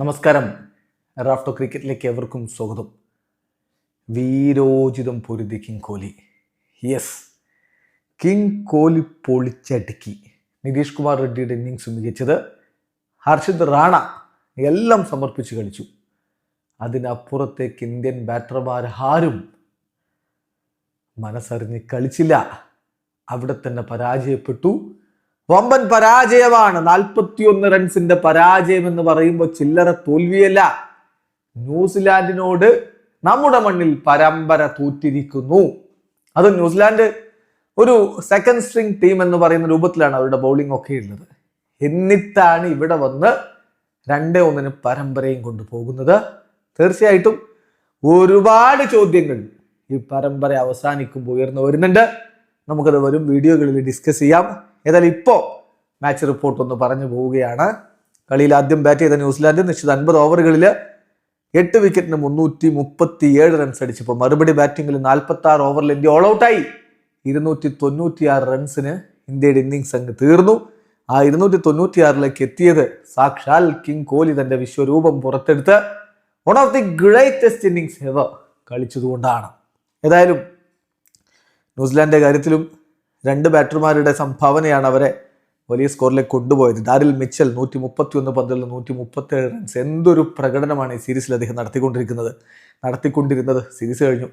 നമസ്കാരം. റാഫ്റ്റോ ക്രിക്കറ്റിലേക്ക് എവർക്കും സ്വാഗതം. വീരോചിതം പൊരുതി king Kohli yes king Kohli പൊളിച്ചടുക്കി Nitish Kumar റെഡ്ഡിയുടെ ഇന്നിങ്സ് മികച്ചത്. ഹർഷിത് റാണ എല്ലാം സമർപ്പിച്ച് കളിച്ചു. അതിനപ്പുറത്തേക്ക് ഇന്ത്യൻ ബാറ്റർമാർ ആരും മനസ്സറിഞ്ഞ് കളിച്ചില്ല. അവിടെ തന്നെ പരാജയപ്പെട്ടു. വമ്പൻ പരാജയമാണ്. നാൽപ്പത്തിയൊന്ന് റൺസിന്റെ പരാജയം എന്ന് പറയുമ്പോൾ ചില്ലറ തോൽവിയല്ല. ന്യൂസിലാൻഡിനോട് നമ്മുടെ മണ്ണിൽ പരമ്പര തോറ്റിരിക്കുന്നു. അത് ന്യൂസിലാൻഡ് ഒരു സെക്കൻഡ് സ്ട്രിങ് ടീം എന്ന് പറയുന്ന രൂപത്തിലാണ് അവരുടെ ബൗളിംഗ് ഒക്കെ ഉള്ളത്. എന്നിട്ടാണ് ഇവിടെ വന്ന് രണ്ടേ ഒന്നിന് പരമ്പരയും കൊണ്ടുപോകുന്നത് തീർച്ചയായിട്ടും ഒരുപാട് ചോദ്യങ്ങൾ ഈ പരമ്പര അവസാനിക്കുമ്പോൾ ഉയർന്നു വരുന്നുണ്ട്. നമുക്കത് വരും വീഡിയോകളിൽ ഡിസ്കസ് ചെയ്യാം. ഏതായാലും ഇപ്പോൾ മാച്ച് റിപ്പോർട്ട് ഒന്ന് പറഞ്ഞു പോവുകയാണ്. കളിയിൽ ആദ്യം ബാറ്റ് ചെയ്ത ന്യൂസിലാൻഡ് നിശ്ചിത അൻപത് ഓവറുകളിൽ എട്ട് വിക്കറ്റിന് മുന്നൂറ്റി മുപ്പത്തി ഏഴ് റൺസ് അടിച്ചപ്പോൾ മറുപടി ബാറ്റിംഗിൽ നാൽപ്പത്തി ആറ് ഓവറിൽ ഇന്ത്യ ഓൾ ഔട്ടായി ഇരുന്നൂറ്റി തൊണ്ണൂറ്റിയാറ് റൺസിന് ഇന്ത്യയുടെ ഇന്നിങ്സ് അങ്ങ് തീർന്നു. ആ ഇരുന്നൂറ്റി തൊണ്ണൂറ്റിയാറിലേക്ക് എത്തിയത് സാക്ഷാൽ കിങ് കോഹ്ലി തന്റെ വിശ്വരൂപം പുറത്തെടുത്ത് one of the greatest innings ever കളിച്ചതുകൊണ്ടാണ്. ഏതായാലും ന്യൂസിലാൻഡിന്റെ കാര്യത്തിലും രണ്ട് ബാറ്റർമാരുടെ സംഭാവനയാണ് അവരെ വലിയ സ്കോറിലേക്ക് കൊണ്ടുപോയത്. ഡാരിൽ മിച്ചൽ നൂറ്റി മുപ്പത്തി ഒന്ന് പന്തിൽ നൂറ്റി മുപ്പത്തി ഏഴ് റൺസ് എന്തൊരു പ്രകടനമാണ് ഈ സീരീസിൽ അദ്ദേഹം നടത്തിക്കൊണ്ടിരിക്കുന്നത്. നടത്തിക്കൊണ്ടിരുന്നത് സീരീസ് കഴിഞ്ഞു.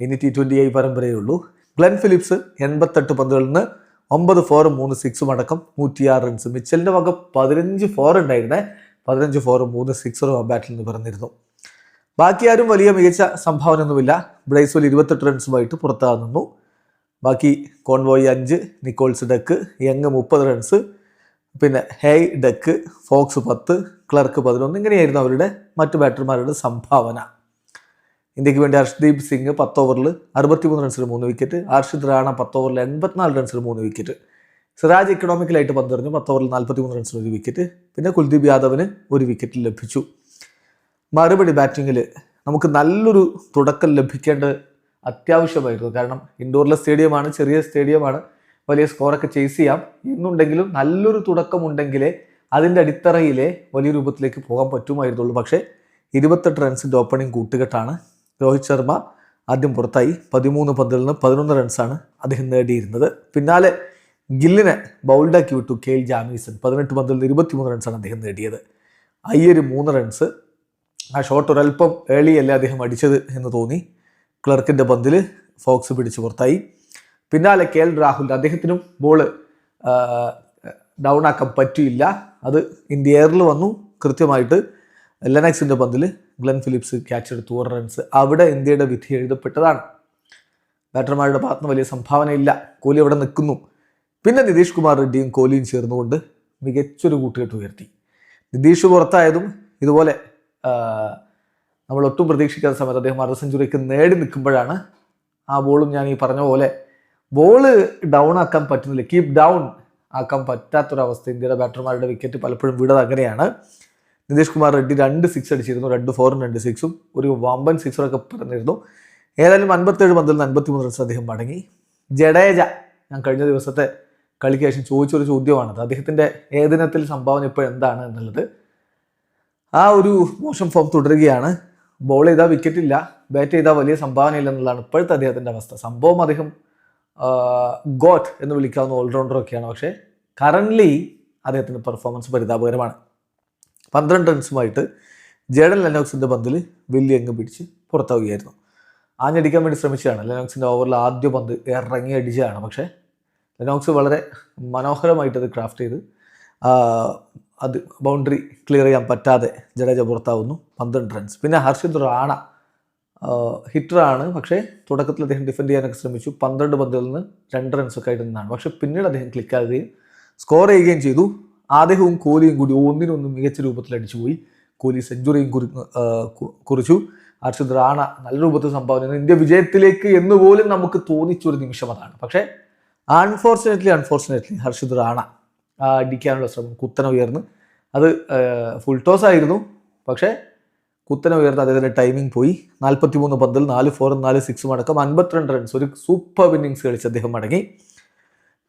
ഇനി ടി ട്വന്റി ഐ പരമ്പരയേ ഉള്ളൂ ഗ്ലെൻ ഫിലിപ്സ് എൺപത്തെട്ട് പന്തുകളിൽ നിന്ന് ഒമ്പത് ഫോറും മൂന്ന് സിക്സും അടക്കം നൂറ്റിയാറ് റൺസ് മിച്ചലിന്റെ വക പതിനഞ്ച് ഫോർ ഉണ്ടായിരുന്നേ. പതിനഞ്ച് ഫോറും മൂന്ന് സിക്സറും ആ ബാറ്റിൽ നിന്ന് പിറന്നിരുന്നു. ബാക്കി ആരും വലിയ മികച്ച സംഭാവനയൊന്നുമില്ല. ബ്രൈസ്വൽ ഇരുപത്തെട്ട് റൺസുമായിട്ട് പുറത്താകുന്നു. ബാക്കി കോൺവോയ് അഞ്ച് നിക്കോൾസ് ഡക്ക് യങ് മുപ്പത് റൺസ് പിന്നെ ഹേയ് ഡക്ക് ഫോക്സ് പത്ത് ക്ലർക്ക് പതിനൊന്ന് ഇങ്ങനെയായിരുന്നു അവരുടെ മറ്റു ബാറ്റർമാരുടെ സംഭാവന. ഇന്ത്യയ്ക്ക് വേണ്ടി ഹർഷ്ദീപ് സിംഗ് പത്ത് ഓവറിൽ അറുപത്തിമൂന്ന് റൺസിൽ മൂന്ന് വിക്കറ്റ് ഹർഷിത് റാണ പത്ത് ഓവറിൽ എൺപത്തിനാല് റൺസിൽ മൂന്ന് വിക്കറ്റ് സിറാജ് എക്കണോമിക്കലായിട്ട് പന്തെറിഞ്ഞു പത്ത് ഓവറിൽ നാൽപ്പത്തിമൂന്ന് റൺസിൽ ഒരു വിക്കറ്റ് പിന്നെ കുൽദീപ് യാദവിന് ഒരു വിക്കറ്റ് ലഭിച്ചു. മറുപടി ബാറ്റിങ്ങിൽ നമുക്ക് നല്ലൊരു തുടക്കം ലഭിക്കേണ്ടത് അത്യാവശ്യമായിരുന്നു. കാരണം ഇൻഡോറിലെ സ്റ്റേഡിയമാണ് ചെറിയ സ്റ്റേഡിയമാണ്. വലിയ സ്കോറൊക്കെ ചേസ് ചെയ്യാം. എന്നുണ്ടെങ്കിലും നല്ലൊരു തുടക്കമുണ്ടെങ്കിലേ അതിന്റെ അടിത്തറയിലെ വലിയ രൂപത്തിലേക്ക് പോകാൻ പറ്റുമായിരുന്നുള്ളൂ. പക്ഷേ ഇരുപത്തെട്ട് റൺസിന്റെ ഓപ്പണിംഗ് കൂട്ടുകെട്ടാണ് രോഹിത് ശർമ്മ ആദ്യം പുറത്തായി. പതിമൂന്ന് പന്തിൽ നിന്ന് പതിനൊന്ന് റൺസാണ് അദ്ദേഹം നേടിയിരുന്നത്. പിന്നാലെ ഗില്ലിനെ ബൗൾഡാക്കി വിട്ടു കെ എൽ ജാമീസൺ. പതിനെട്ട് പന്തിൽ നിന്ന് ഇരുപത്തിമൂന്ന് റൺസാണ് അദ്ദേഹം നേടിയത്. അയ്യര് മൂന്ന് റൺസ് ആ ഷോട്ട് ഒരൽപ്പം ഏളിയല്ലേ അദ്ദേഹം അടിച്ചത് എന്ന് തോന്നി. ക്ലർക്കിന്റെ പന്തിൽ ഫോക്സ് പിടിച്ച് പുറത്തായി. പിന്നാലെ കെ എൽ രാഹുൽ അദ്ദേഹത്തിനും ബോൾ ഡൗൺ ആക്കാൻ പറ്റിയില്ല. അത് ഇന്ത്യ എയറിൽ വന്നു. കൃത്യമായിട്ട് ലെനക്സിന്റെ പന്തിൽ ഗ്ലെൻ ഫിലിപ്സ് ക്യാച്ച് എടുത്തു. ഒരു റൺസ് അവിടെ ഇന്ത്യയുടെ വിധി എഴുതപ്പെട്ടതാണ്. ബാറ്റർമാരുടെ ഭാഗത്ത് വലിയ സംഭാവനയില്ല. കോഹ്ലി അവിടെ നിൽക്കുന്നു. പിന്നെ നിതീഷ് കുമാർ റെഡ്ഡിയും കോഹ്ലിയും ചേർന്നുകൊണ്ട് മികച്ചൊരു കൂട്ടുകെട്ട് ഉയർത്തി. നിതീഷ് പുറത്തായതും ഇതുപോലെ നമ്മൾ ഒട്ടും പ്രതീക്ഷിക്കാത്ത സമയത്ത് അദ്ദേഹം അർദ്ധ സെഞ്ചുറിക്ക് നേടി നിൽക്കുമ്പോഴാണ് ആ ബോളും ഞാൻ ഈ പറഞ്ഞ പോലെ ബോൾ ഡൗൺ ആക്കാൻ പറ്റുന്നില്ല. കീപ് ഡൗൺ ആക്കാൻ പറ്റാത്തൊരവസ്ഥ ഇന്ത്യയുടെ ബാറ്റർമാരുടെ വിക്കറ്റ് പലപ്പോഴും വിടത് അങ്ങനെയാണ്. നിതീഷ് കുമാർ റെഡ്ഡി രണ്ട് സിക്സ് അടിച്ചിരുന്നു. രണ്ട് ഫോറും രണ്ട് സിക്സും ഒരു വമ്പൻ സിക്സറൊക്കെ പറഞ്ഞിരുന്നു. ഏതായാലും അൻപത്തേഴ് പന്തിൽ നിന്ന് അൻപത്തിമൂന്ന് റൺസ് അദ്ദേഹം മടങ്ങി. ജഡേജ ഞാൻ കഴിഞ്ഞ ദിവസത്തെ കളിക്ക് ശേഷം ചോദിച്ചൊരു ചോദ്യമാണത്. അദ്ദേഹത്തിന്റെ ഏതിനത്തിൽ സംഭാവന ഇപ്പോൾ എന്താണ് എന്നുള്ളത്? ആ ഒരു മോശം ഫോം തുടരുകയാണ്. ബോൾ ചെയ്താൽ വിക്കറ്റ് ഇല്ല. ബാറ്റ് ചെയ്താൽ വലിയ സംഭാവന ഇല്ല എന്നുള്ളതാണ് ഇപ്പോഴത്തെ അദ്ദേഹത്തിന്റെ അവസ്ഥ. സംഭവം അദ്ദേഹം ഗോട്ട് എന്ന് വിളിക്കാവുന്ന ഓൾറൗണ്ടറൊക്കെയാണ് പക്ഷേ കറന്റ്ലി അദ്ദേഹത്തിന്റെ പെർഫോമൻസ് പരിതാപകരമാണ്. പന്ത്രണ്ട് റൺസുമായിട്ട് ജേഡൻ ലെനോക്സിന്റെ പന്തിൽ വലിയ അങ്ങ് പിടിച്ച് പുറത്താവുകയായിരുന്നു. ആഞ്ഞടിക്കാൻ വേണ്ടി ശ്രമിച്ചതാണ്. ലെനോക്സിന്റെ ഓവറിൽ ആദ്യ പന്ത് ഇറങ്ങി അടിച്ചതാണ്. പക്ഷേ ലെനോക്സ് വളരെ മനോഹരമായിട്ട് അത് ക്രാഫ്റ്റ് ചെയ്ത് അത് ബൗണ്ടറി ക്ലിയർ ചെയ്യാൻ പറ്റാതെ ജഡേജ പുറത്താവുന്നു. പന്ത്രണ്ട് റൺസ് പിന്നെ ഹർഷിത് റാണ ഹിറ്ററാണ് പക്ഷേ തുടക്കത്തിൽ അദ്ദേഹം ഡിഫെൻഡ് ചെയ്യാനൊക്കെ ശ്രമിച്ചു. പന്ത്രണ്ട് പന്തിൽ നിന്ന് രണ്ട് റൺസൊക്കെ ആയിട്ട് നിന്നാണ്. പക്ഷേ പിന്നീട് അദ്ദേഹം ക്ലിക്കാകുകയും സ്കോർ ചെയ്യുകയും ചെയ്തു. അദ്ദേഹവും കോഹ്ലിയും കൂടി ഒന്നിനൊന്നും മികച്ച രൂപത്തിൽ അടിച്ചുപോയി കോഹ്ലി സെഞ്ചുറിയും കുറി കുറിച്ചു. ഹർഷിത് റാണ നല്ല രൂപത്തിൽ സംഭാവന. ഇന്ത്യ വിജയത്തിലേക്ക് എന്ന് പോലും നമുക്ക് തോന്നിച്ചൊരു നിമിഷം അതാണ്. പക്ഷേ അൺഫോർച്ചുനേറ്റ്ലി അൺഫോർച്ചുനേറ്റ്ലി ഹർഷിത് റാണ അടിക്കാനുള്ള ശ്രമം. കുത്തനെ ഉയർന്ന്. അത് ഫുൾ ടോസ് ആയിരുന്നു. പക്ഷേ കുത്തനെ ഉയർന്ന് അദ്ദേഹത്തിന്റെ ടൈമിംഗ് പോയി. നാൽപ്പത്തി മൂന്ന് പന്തിൽ നാല് ഫോറും നാല് സിക്സും അടക്കം അൻപത്തിരണ്ട് റൺസ് ഒരു സൂപ്പർ ഇന്നിങ്സ് കളിച്ച് അദ്ദേഹം മടങ്ങി.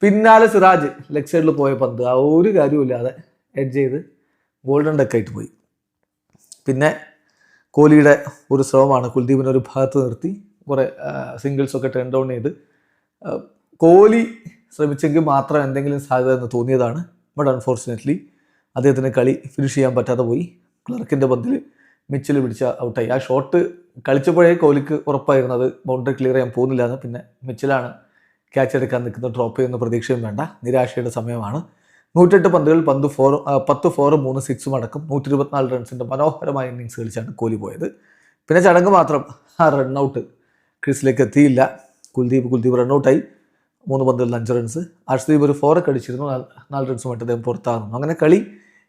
പിന്നാലെ സിറാജ് ലെഗ് സൈഡിൽ പോയ പന്ത്. ആ ഒരു കാര്യമില്ലാതെ എഡ്ജ് ചെയ്ത് ഗോൾഡൻ ഡെക്ക് ആയിട്ട് പോയി. പിന്നെ കോഹ്ലിയുടെ ഒരു ശ്രമമാണ് കുൽദീപിനെ ഒരു ഭാഗത്ത് നിർത്തി. കുറേ സിംഗിൾസൊക്കെ ടേൺ ഡൗൺ ചെയ്ത്. കോഹ്ലി ശ്രമിച്ചെങ്കിൽ മാത്രം എന്തെങ്കിലും സാധ്യത എന്ന് തോന്നിയതാണ്. ബട്ട് അൺഫോർച്ചുനേറ്റ്ലി അദ്ദേഹത്തിന് കളി ഫിനിഷ് ചെയ്യാൻ പറ്റാതെ പോയി. ക്ലർക്കിന്റെ പന്തിൽ മിച്ചിൽ പിടിച്ച ഔട്ടായി ആ ഷോട്ട് കളിച്ചപ്പോഴേ കോഹ്ലിക്ക് ഉറപ്പായിരുന്നു അത് ബൗണ്ടറി ക്ലിയർ ചെയ്യാൻ പോകുന്നില്ല എന്ന്. പിന്നെ മിച്ചിലാണ് ക്യാച്ച് എടുക്കാൻ നിൽക്കുന്ന ഡ്രോപ്പ് ചെയ്യുന്ന പ്രതീക്ഷയും വേണ്ട. നിരാശയുടെ സമയമാണ്. നൂറ്റെട്ട് പന്തുകൾ പന്ത് ഫോർ പത്ത് ഫോറും മൂന്ന് സിക്സും അടക്കം നൂറ്റി ഇരുപത്തിനാല് റൺസിന്റെ മനോഹരമായ ഇന്നിങ്സ് കളിച്ചാണ് കോഹ്ലി പോയത്. പിന്നെ ചടങ്ങ് മാത്രം ആ റൺഔട്ട് ക്രീസിലേക്ക് എത്തിയില്ല. കുൽദീപ് കുൽദീപ് റൺഔട്ടായി മൂന്ന് പന്തുകളിൽ അഞ്ച് റൺസ് അർഷ്ദീപ് ഒരു ഫോറൊക്കെ അടിച്ചിരുന്നു. നാല് റൺസ് റൺസുമായിട്ട് അദ്ദേഹം പുറത്താകുന്നു. അങ്ങനെ കളി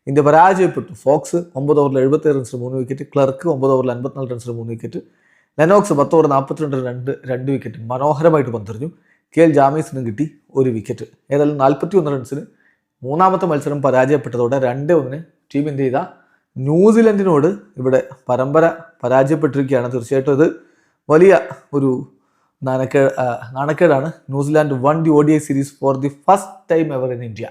ഇന്ത്യ പരാജയപ്പെട്ടു. ഫോക്സ് ഒമ്പത് ഓവറിൽ എഴുപത്തേഴ് റൺസിന് മൂന്ന് വിക്കറ്റ് ക്ലർക്ക് ഒമ്പത് ഓവറിൽ അൻപത്തിനാല് റൺസിന് മൂന്ന് വിക്കറ്റ് ലെനോക്സ് പത്ത് ഓവർ നാൽപ്പത്തിരണ്ട് രണ്ട് രണ്ട് വിക്കറ്റ് മനോഹരമായിട്ട് പന്തെറിഞ്ഞു. കെ എൽ ജാമീസിനും കിട്ടി ഒരു വിക്കറ്റ് ഏതായാലും നാൽപ്പത്തി ഒന്ന് റൺസിന് മൂന്നാമത്തെ മത്സരം പരാജയപ്പെട്ടതോടെ രണ്ട് ഒന്നിന് ടീം ഇന്ത്യ ചെയ്ത? ന്യൂസിലൻഡിനോട് ഇവിടെ പരമ്പര പരാജയപ്പെട്ടിരിക്കുകയാണ്. തീർച്ചയായിട്ടും ഇത് വലിയ ഒരു നാണക്കേട് നാണക്കേടാണ് New Zealand won the O series for the first time ever in India.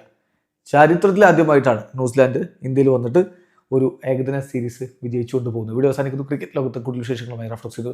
ചരിത്രത്തിൽ ആദ്യമായിട്ടാണ് ന്യൂസിലാൻഡ് ഇന്ത്യയിൽ വന്നിട്ട് ഒരു ഏകദിന സീരീസ് വിജയിച്ചുകൊണ്ട് പോകുന്നത്. വീഡിയോ അവസാനിക്കുന്നു. ക്രിക്കറ്റ് ലോകത്തെ കൂടുതൽ വിശേഷങ്ങളുമായി റഫ്ലക്സ് ചെയ്തു